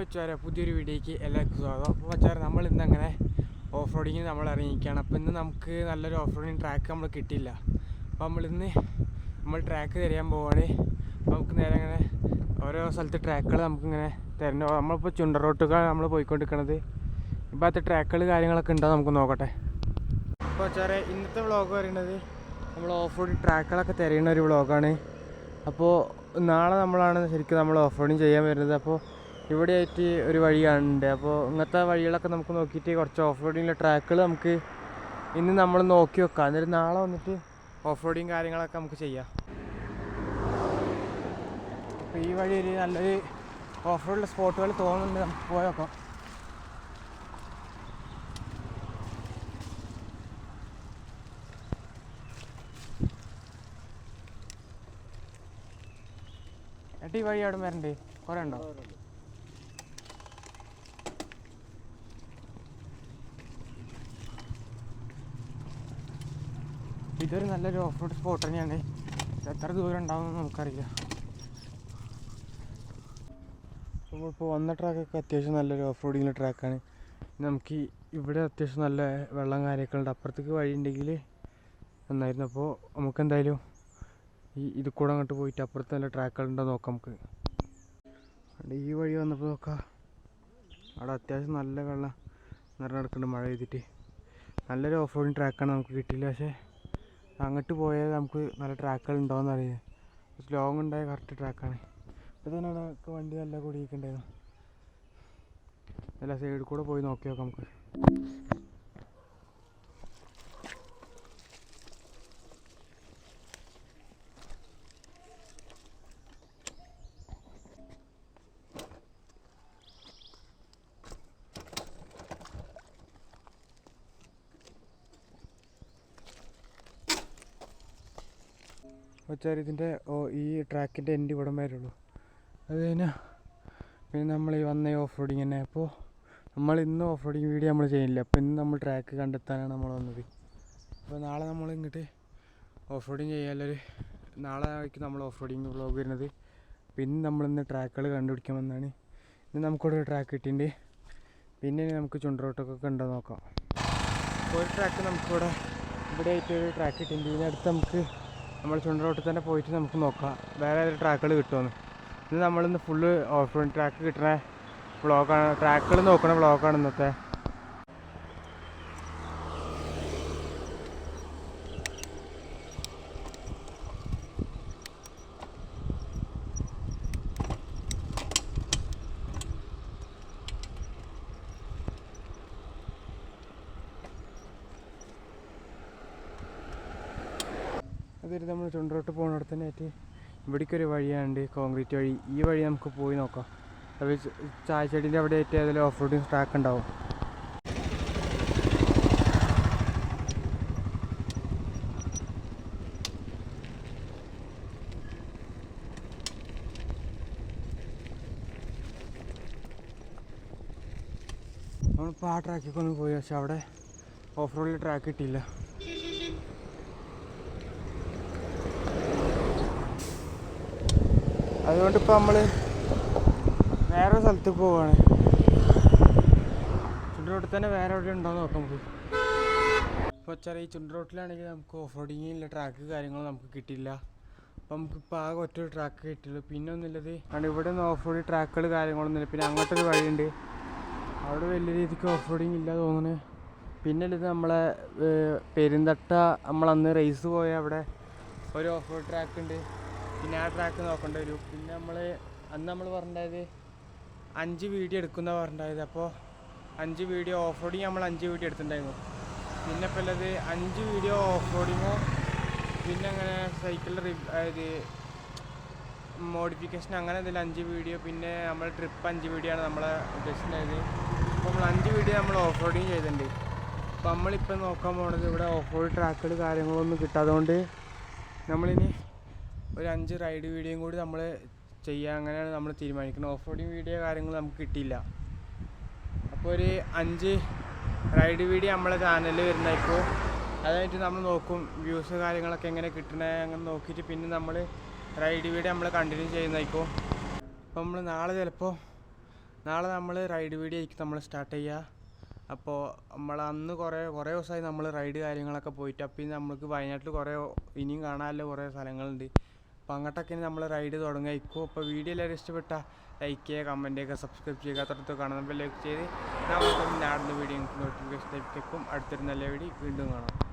വെച്ചാൽ പുതിയൊരു വീഡിയോയ്ക്ക് എല്ലാവർക്കും സ്വാഗതം. അപ്പോൾ വെച്ചാൽ നമ്മൾ ഇന്ന് അങ്ങനെ ഓഫ് റോഡിങ്ങിന് നമ്മൾ ഇറങ്ങിയിരിക്കുകയാണ്. അപ്പോൾ ഇന്ന് നമുക്ക് നല്ലൊരു ഓഫ് റോഡിങ് ട്രാക്ക് നമ്മൾ കിട്ടിയില്ല. അപ്പോൾ നമ്മളിന്ന് നമ്മൾ ട്രാക്ക് തിരയാൻ പോവുകയാണ് നമുക്ക് നേരെ അങ്ങനെ ഓരോ സ്ഥലത്ത് ട്രാക്കുകൾ നമുക്കിങ്ങനെ തരണോ നമ്മളിപ്പോൾ ചുണ്ട റോട്ടുകളാണ് നമ്മൾ പോയിക്കൊണ്ടിരിക്കണത്. ഇപ്പോൾ അത് ട്രാക്കുകൾ കാര്യങ്ങളൊക്കെ ഉണ്ടോ നമുക്ക് നോക്കട്ടെ. അപ്പോൾ വെച്ചാൽ ഇന്നത്തെ വ്ളോഗ് പറയുന്നത് നമ്മൾ ഓഫ് റോഡ് ട്രാക്കുകളൊക്കെ തിരയുന്ന ഒരു വ്ളോഗാണ് അപ്പോൾ നാളെ നമ്മളാണ് ശരിക്കും നമ്മൾ ഓഫ് റോഡിങ് ചെയ്യാൻ വരുന്നത്. അപ്പോൾ ഇവിടെ ആയിട്ട് ഒരു വഴിയാണുണ്ട് അപ്പോൾ ഇങ്ങനത്തെ വഴികളൊക്കെ നമുക്ക് നോക്കിയിട്ട് കുറച്ച് ഓഫ് റോഡിങ്ങിലെ ട്രാക്കുകൾ നമുക്ക് ഇന്ന് നമ്മൾ നോക്കി വെക്കാം. എന്നിട്ട് നാളെ വന്നിട്ട് ഓഫ് റോഡിങ് കാര്യങ്ങളൊക്കെ നമുക്ക് ചെയ്യാം. അപ്പോൾ ഈ വഴി ഒരു നല്ലൊരു ഓഫ് റോഡിലെ സ്പോട്ടുകൾ തോന്നുന്നുണ്ട്. നമുക്ക് പോയി നോക്കാം. എന്നിട്ട് ഈ വഴി അവിടെ വരണ്ടേ? കുറേ ഉണ്ടോ? ഇതൊരു നല്ലൊരു ഓഫ് റോഡ് സ്പോട്ട് തന്നെയാണ്. എത്ര ദൂരം ഉണ്ടാവുമെന്ന് നമുക്കറിയില്ല. ഇപ്പോൾ വന്ന ട്രാക്കൊക്കെ അത്യാവശ്യം നല്ലൊരു ഓഫ് റോഡിങ്ങിലെ ട്രാക്കാണ് നമുക്ക് ഇവിടെ അത്യാവശ്യം നല്ല വെള്ളം കാര്യമൊക്കെ ഉണ്ട്. അപ്പുറത്തേക്ക് വഴി ഉണ്ടെങ്കിൽ നന്നായിരുന്നു അപ്പോൾ നമുക്ക് എന്തായാലും ഈ ഇത് കൂടെ അങ്ങോട്ട് പോയിട്ട് അപ്പുറത്ത് നല്ല ട്രാക്കുകളുണ്ടോ നോക്കാം നമുക്ക്. ഈ വഴി വന്നപ്പോൾ നോക്കാം. അവിടെ അത്യാവശ്യം നല്ല വെള്ളം നിറഞ്ഞെടുക്കുന്നുണ്ട് മഴ പെയ്തിട്ട്. നല്ലൊരു ഓഫ് റോഡിങ് ട്രാക്കാണ് നമുക്ക് കിട്ടിയില്ല. പക്ഷേ അങ്ങോട്ട് പോയാൽ നമുക്ക് നല്ല ട്രാക്കുകൾ ഉണ്ടോയെന്ന് അറിയാം. കുറച്ച് ലോങ് ഉണ്ടായ കറക്റ്റ് ട്രാക്കാണ് ഇപ്പോൾ തന്നെ വണ്ടി നല്ല കൂടിയിട്ടുണ്ടായിരുന്നു നല്ല സൈഡിൽ കൂടെ പോയി നോക്കി നോക്കാം നമുക്ക്. വെച്ചാൽ ഇതിന്റെ ഈ ട്രാക്കിന്റെ എൻഡ് ഇവിടം ഉള്ളൂ അത് കഴിഞ്ഞാൽ പിന്നെ നമ്മൾ ഈ വന്ന ഓഫ് റോഡിങ് തന്നെ. അപ്പോൾ നമ്മൾ ഇന്ന് ഓഫ് റോഡിങ് വീഡിയോ നമ്മൾ ചെയ്യുന്നില്ല. അപ്പോൾ ഇന്ന് നമ്മൾ ട്രാക്ക് കണ്ടെത്താനാണ് നമ്മൾ വന്നത്. അപ്പോൾ നാളെ നമ്മൾ ഇങ്ങോട്ട് ഓഫ് റോഡിങ് ചെയ്യാനൊരു നാളെ ആയിരിക്കും നമ്മൾ ഓഫ് റോഡിങ് വ്ളോഗ് വരുന്നത്. പിന്നെ നമ്മൾ ഇന്ന് ട്രാക്കുകൾ കണ്ടുപിടിക്കാമെന്നാണ് ഇന്ന് നമുക്കിവിടെ ഒരു ട്രാക്ക് കിട്ടിയിട്ടുണ്ട്. പിന്നെ നമുക്ക് ചുണ്ടറോട്ടൊക്കെ ഉണ്ടോ നോക്കാം. ഒരു ട്രാക്ക് നമുക്കിവിടെ ഇവിടെ ആയിട്ട് ഒരു ട്രാക്ക് കിട്ടിയിട്ടുണ്ട്. ഇതിനടുത്ത് നമുക്ക് നമ്മൾ ചുണ്ട ചുണ്ടറോട്ടിൽ തന്നെ പോയിട്ട് നമുക്ക് നോക്കാം. വേറെ ഏതൊരു ട്രാക്കുകൾ കിട്ടുമെന്ന് ഇന്ന് നമ്മളിന്ന് ഫുള്ള് ഓഫ് റോഡ് ട്രാക്ക് കിട്ടുന്ന ബ്ലോക്കാണ് ട്രാക്കുകൾ നോക്കുന്ന ബ്ലോക്കാണ് ഇന്നത്തെ. അതൊരു നമ്മൾ ചുണ്ടോട്ട് പോകുന്നിടത്ത് തന്നെ ആയിട്ട് ഇവിടേക്കൊരു വഴിയാണ്ട് കോൺക്രീറ്റ് വഴി. ഈ വഴി നമുക്ക് പോയി നോക്കാം. അത് ചായച്ചെടീന്റെ അവിടെ ആയിട്ട് ഏതെങ്കിലും ഓഫ് റോഡിങ് ട്രാക്ക് ഉണ്ടാവും. നമ്മളിപ്പോൾ ആ ട്രാക്കിൽ ഒന്ന് പോയി. പക്ഷെ അവിടെ ഓഫ് റോഡിൽ ട്രാക്ക് കിട്ടിയില്ല. അതുകൊണ്ട് ഇപ്പോൾ നമ്മൾ വേറെ സ്ഥലത്ത് പോവാണ്. ചുണ്ടോട്ടിൽ തന്നെ വേറെ എവിടെ ഉണ്ടോ എന്ന് നോക്കാം നമുക്ക്. ഇപ്പോൾ ചെറിയ ഈ ചുണ്ടറോട്ടിലാണെങ്കിൽ നമുക്ക് ഓഫ് റോഡിങ്ങില്ല ട്രാക്ക് കാര്യങ്ങളും നമുക്ക് കിട്ടില്ല അപ്പം നമുക്കിപ്പോൾ ആകെ ഒറ്റ ട്രാക്ക് കിട്ടുള്ളൂ പിന്നെ ഒന്നുമില്ലത് കാരണം ഇവിടെ നിന്ന് ഓഫ് റോഡ് ട്രാക്കുകൾ കാര്യങ്ങളൊന്നുമില്ല പിന്നെ അങ്ങോട്ടൊരു വഴിയുണ്ട്. അവിടെ വലിയ രീതിക്ക് ഓഫ് റോഡിങ് ഇല്ല തോന്നുന്നു. പിന്നെ ഇത് നമ്മളെ പെരുന്തട്ട നമ്മളന്ന് റേസ് പോയ അവിടെ ഒരു ഓഫ് റോഡ് ട്രാക്ക് ഉണ്ട്. പിന്നെ ആ ട്രാക്ക് നോക്കേണ്ടി വരും. പിന്നെ നമ്മൾ അന്ന് നമ്മൾ പറഞ്ഞത് അഞ്ച് വീഡിയോ എടുക്കുന്ന പറഞ്ഞത്. അപ്പോൾ അഞ്ച് വീഡിയോ ഓഫ് റോഡിങ് നമ്മൾ അഞ്ച് വീഡിയോ എടുത്തിട്ടുണ്ടായിരുന്നു. പിന്നെ ഇപ്പോൾ ഉള്ളത് അഞ്ച് വീഡിയോ ഓഫ് റോഡിങ്ങോ പിന്നെ അങ്ങനെ സൈക്കിളിൽ അതായത് മോഡിഫിക്കേഷൻ അങ്ങനെ എന്തെങ്കിലും അഞ്ച് വീഡിയോ പിന്നെ നമ്മൾ ട്രിപ്പ് അഞ്ച് വീഡിയോ ആണ് നമ്മളെ ഉദ്ദേശിച്ചിട്ടുണ്ടായത്. അപ്പോൾ നമ്മൾ അഞ്ച് വീഡിയോ നമ്മൾ ഓഫ് റോഡിങ് ചെയ്തിട്ടുണ്ട്. അപ്പോൾ നമ്മളിപ്പോൾ നോക്കാൻ പോകുന്നത് ഇവിടെ ഓഫ് റോഡ് ട്രാക്കുകൾ കാര്യങ്ങളൊന്നും കിട്ടാത്തതുകൊണ്ട് നമ്മളിനി ഒരു അഞ്ച് റൈഡ് വീഡിയോയും കൂടി നമ്മൾ ചെയ്യുക അങ്ങനെയാണ് നമ്മൾ തീരുമാനിക്കുന്നത്. ഓഫ് റോഡിങ് വീഡിയോ കാര്യങ്ങൾ നമുക്ക് കിട്ടിയില്ല. അപ്പോൾ ഒരു അഞ്ച് റൈഡ് വീഡിയോ നമ്മളെ ചാനലിൽ വരുന്നതായിരിക്കും അതായിട്ട് നമ്മൾ നോക്കും വ്യൂസ് കാര്യങ്ങളൊക്കെ എങ്ങനെ കിട്ടണേ അങ്ങനെ നോക്കിയിട്ട് പിന്നെ നമ്മൾ റൈഡ് വീഡിയോ നമ്മൾ കണ്ടിന്യൂ ചെയ്യുന്നതായിരിക്കും അപ്പോൾ നമ്മൾ നാളെ ചിലപ്പോൾ നാളെ നമ്മൾ റൈഡ് വീഡിയോ ആയിരിക്കും നമ്മൾ സ്റ്റാർട്ട് ചെയ്യുക. അപ്പോൾ നമ്മൾ അന്ന് കുറേ കുറേ ദിവസമായി നമ്മൾ റൈഡ് കാര്യങ്ങളൊക്കെ പോയിട്ട് അപ്പോൾ നമുക്ക് വയനാട്ടിൽ കുറേ ഇനിയും കാണാനുള്ള കുറേ സ്ഥലങ്ങളുണ്ട്. അപ്പോൾ അങ്ങോട്ടൊക്കെ നമ്മൾ റൈഡ് തുടങ്ങായിരിക്കും അപ്പോൾ വീഡിയോ എല്ലാവരും ഇഷ്ടപ്പെട്ട ലൈക്ക് ചെയ്യുക കമന്റ് ചെയ്യുക സബ്സ്ക്രൈബ് ചെയ്യുക. തൊട്ടടുത്ത് കാണുമ്പോൾ ലൈക്ക് ചെയ്ത് നമുക്ക് നാടിന്റെ വീഡിയോ നോട്ടിഫിക്കേഷൻ ലഭിക്കും. അടുത്തൊരു നല്ല വീഡിയോ വീണ്ടും കാണാം.